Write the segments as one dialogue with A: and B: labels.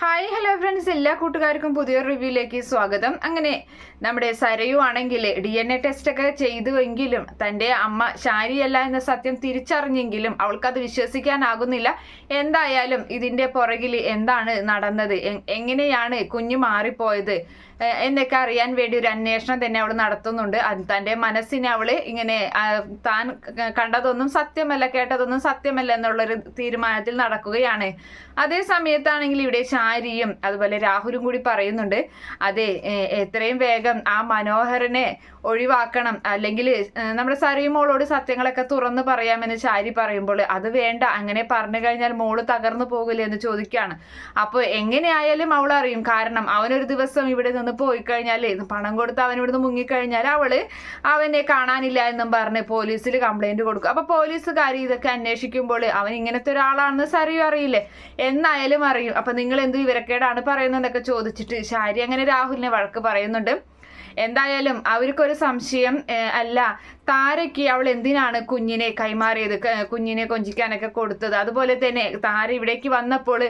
A: Hi hello friends എല്ലാ കൂട്ടുകാർക്കും പുതിയൊരു റിവ്യൂയിലേക്ക് സ്വാഗതം. അങ്ങനെ നമ്മുടെ സരയു ആണെങ്കിൽ ഡി എൻ എ ടെസ്റ്റ് ഒക്കെ ചെയ്തുവെങ്കിലും തന്റെ അമ്മ ശാരിയല്ല എന്ന സത്യം തിരിച്ചറിഞ്ഞെങ്കിലും അവൾക്കത് വിശ്വസിക്കാനാകുന്നില്ല. എന്തായാലും ഇതിന്റെ പുറകിൽ എന്താണ് നടന്നത്? എങ്ങനെയാണ് കുഞ്ഞ് മാറിപ്പോയത്? എന്നൊക്കെ അറിയാൻ വേണ്ടി ഒരു അന്വേഷണം തന്നെ അവൾ നടത്തുന്നുണ്ട്. തന്റെ മനസ്സിനെ അവൾ ഇങ്ങനെ താൻ കണ്ടതൊന്നും സത്യമല്ല കേട്ടതൊന്നും സത്യമല്ല എന്നുള്ളൊരു തീരുമാനത്തിൽ നടക്കുകയാണ്. അതേ സമയത്താണെങ്കിൽ ഇവിടെ ശാരിയും അതുപോലെ രാഹുലും കൂടി പറയുന്നുണ്ട് അതെ എത്രയും വേഗം ആ മനോഹരനെ ഒഴിവാക്കണം. അല്ലെങ്കിൽ നമ്മുടെ സരയുമോളോട് സത്യങ്ങളൊക്കെ തുറന്നു പറയാമെന്ന് ചാരി പറയുമ്പോൾ അത് വേണ്ട. അങ്ങനെ പറഞ്ഞു കഴിഞ്ഞാൽ മോൾ തകർന്നു പോകില്ലേ എന്ന് ചോദിക്കുകയാണ്. അപ്പോൾ എങ്ങനെയായാലും അവൾ അറിയും. കാരണം അവനൊരു ദിവസം ഇവിടെ നിന്ന് പോയി കഴിഞ്ഞാൽ പണം കൊടുത്ത് അവൻ ഇവിടുന്ന് മുങ്ങിക്കഴിഞ്ഞാൽ അവൾ അവനെ കാണാനില്ല എന്നും പറഞ്ഞ് പോലീസിൽ കംപ്ലൈന്റ് കൊടുക്കും. അപ്പൊ പോലീസുകാർ ഇതൊക്കെ അന്വേഷിക്കുമ്പോൾ അവൻ ഇങ്ങനത്തെ ഒരാളാണെന്ന് സറിയും അറിയില്ലേ? എന്നായാലും അറിയും. അപ്പൊ നിങ്ങൾ എന്ത് വിവരക്കേടാണ് പറയുന്നതെന്നൊക്കെ ചോദിച്ചിട്ട് ശാരി അങ്ങനെ രാഹുലിനെ വഴക്ക് പറയുന്നുണ്ട്. എന്തായാലും അവർക്കൊരു സംശയം അല്ല താരയ്ക്ക് അവൾ എന്തിനാണ് കുഞ്ഞിനെ കൈമാറിയത് കുഞ്ഞിനെ കൊഞ്ചിക്കാനൊക്കെ കൊടുത്തത്? അതുപോലെ തന്നെ താര ഇവിടേക്ക് വന്നപ്പോൾ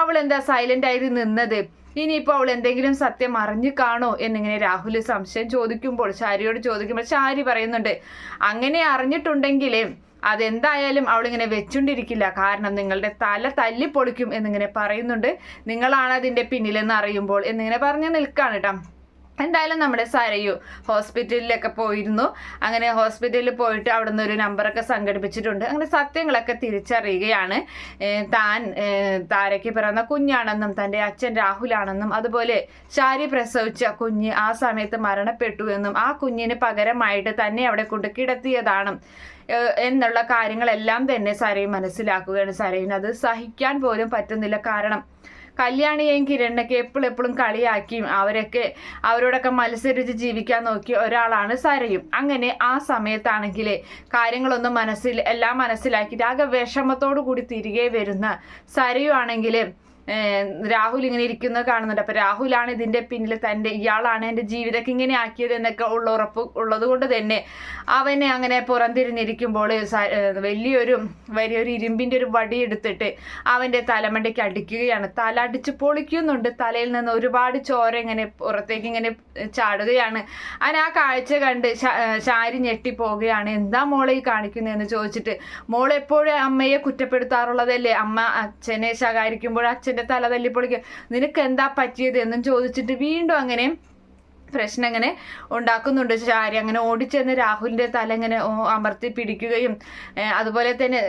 A: അവൾ എന്താ സൈലന്റ് ആയി നിന്നത്? ഇനിയിപ്പോൾ അവൾ എന്തെങ്കിലും സത്യം അറിഞ്ഞു കാണോ എന്നിങ്ങനെ രാഹുൽ സംശയം ചോദിക്കുമ്പോൾ ശാരിയോട് ചോദിക്കുമ്പോൾ ശാരി പറയുന്നുണ്ട് അങ്ങനെ അറിഞ്ഞിട്ടുണ്ടെങ്കിൽ അതെന്തായാലും അവളിങ്ങനെ വെച്ചുകൊണ്ടിരിക്കില്ല കാരണം നിങ്ങളുടെ തല തല്ലി പൊളിക്കും എന്നിങ്ങനെ പറയുന്നുണ്ട്. നിങ്ങളാണ് അതിന്റെ പിന്നിലെന്ന് അറിയുമ്പോൾ എന്നിങ്ങനെ പറഞ്ഞ് നിൽക്കാണ് കേട്ടോ എന്തായാലും നമ്മുടെ സരയു ഹോസ്പിറ്റലിലൊക്കെ പോയിരുന്നു. അങ്ങനെ ഹോസ്പിറ്റലിൽ പോയിട്ട് അവിടെ നിന്ന് ഒരു നമ്പറൊക്കെ സംഘടിപ്പിച്ചിട്ടുണ്ട്. അങ്ങനെ സത്യങ്ങളൊക്കെ തിരിച്ചറിയുകയാണ്. താൻ താരയ്ക്ക് പിറന്ന കുഞ്ഞാണെന്നും തന്റെ അച്ഛൻ രാഹുലാണെന്നും അതുപോലെ ശാരി പ്രസവിച്ച കുഞ്ഞ് ആ സമയത്ത് മരണപ്പെട്ടു എന്നും ആ കുഞ്ഞിന് പകരമായിട്ട് തന്നെ അവിടെ കൊണ്ട് കിടത്തിയതാണ്. എന്നുള്ള കാര്യങ്ങളെല്ലാം തന്നെ സരയും മനസ്സിലാക്കുകയാണ്. സരയിന് അത് സഹിക്കാൻ പോലും പറ്റുന്നില്ല. കാരണം കല്യാണിയെയും കിരണിനൊക്കെ എപ്പോഴും എപ്പോഴും കളിയാക്കിയും അവരൊക്കെ അവരോടൊക്കെ മത്സരിച്ച് ജീവിക്കാൻ നോക്കിയ ഒരാളാണ് സരയും. അങ്ങനെ ആ സമയത്താണെങ്കിൽ കാര്യങ്ങളൊന്നും മനസ്സിൽ എല്ലാം മനസ്സിലാക്കിയിട്ട് ആകെ വിഷമത്തോടു കൂടി തിരികെ വരുന്ന സരയു ആണെങ്കിൽ രാഹുൽ ഇങ്ങനെ ഇരിക്കുന്നത് കാണുന്നുണ്ട്. അപ്പൊ രാഹുലാണ് ഇതിന്റെ പിന്നിൽ തന്റെ ഇയാളാണ് എന്റെ ജീവിതമൊക്കെ ഇങ്ങനെ ആക്കിയത് എന്നൊക്കെ ഉള്ള ഉറപ്പ് ഉള്ളത് കൊണ്ട് തന്നെ അവനെ അങ്ങനെ പുറംതിരിഞ്ഞിരിക്കുമ്പോൾ വലിയൊരു വലിയൊരു ഇരുമ്പിന്റെ ഒരു വടി എടുത്തിട്ട് അവന്റെ തലമണ്ടയ്ക്ക് അടിക്കുകയാണ്. തല അടിച്ച് പൊളിക്കുന്നുണ്ട്. തലയിൽ നിന്ന് ഒരുപാട് ചോര ഇങ്ങനെ പുറത്തേക്ക് ഇങ്ങനെ ചാടുകയാണ്. അങ്ങനെ ആ കാഴ്ച കണ്ട് ശ- ഞെട്ടി പോവുകയാണ് ഞെട്ടിപ്പോവുകയാണ്. എന്താ മോളെ ഈ കാണിക്കുന്നതെന്ന് ചോദിച്ചിട്ട് മോളെപ്പോഴും അമ്മയെ കുറ്റപ്പെടുത്താറുള്ളതല്ലേ? അമ്മ അച്ഛനെ ശകാരിക്കുമ്പോൾ അച്ഛന്റെ തല തല്ലിപ്പൊളിക്കുക. നിനക്ക് എന്താ പറ്റിയത് എന്നും ചോദിച്ചിട്ട് വീണ്ടും അങ്ങനെ പ്രശ്നം അങ്ങനെ ഉണ്ടാക്കുന്നുണ്ട് ചാരി അങ്ങനെ ഓടിച്ചെന്ന് രാഹുലിന്റെ തല ഇങ്ങനെ അമർത്തി പിടിക്കുകയും അതുപോലെ തന്നെ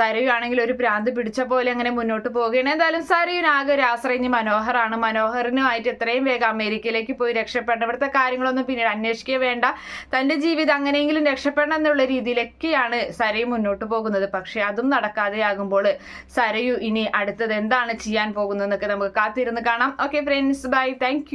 A: സരയുവാണെങ്കിൽ ഒരു പ്രാന്ത് പിടിച്ച പോലെ അങ്ങനെ മുന്നോട്ട് പോവുകയാണ്. എന്തായാലും സരയുനാകെ ഒരു ആശ്രയിഞ്ഞ് മനോഹറാണ്. മനോഹറിനുമായിട്ട് എത്രയും വേഗം അമേരിക്കയിലേക്ക് പോയി രക്ഷപ്പെടണം. ഇവിടുത്തെ കാര്യങ്ങളൊന്നും പിന്നീട് അന്വേഷിക്കുക വേണ്ട. തന്റെ ജീവിതം അങ്ങനെയെങ്കിലും രക്ഷപ്പെടണം എന്നുള്ള രീതിയിലൊക്കെയാണ് സരയു മുന്നോട്ട് പോകുന്നത്. പക്ഷെ അതും നടക്കാതെ ആകുമ്പോൾ സരയു ഇനി അടുത്തത് എന്താണ് ചെയ്യാൻ പോകുന്നതെന്നൊക്കെ നമുക്ക് കാത്തിരുന്ന് കാണാം. Okay friends bye thank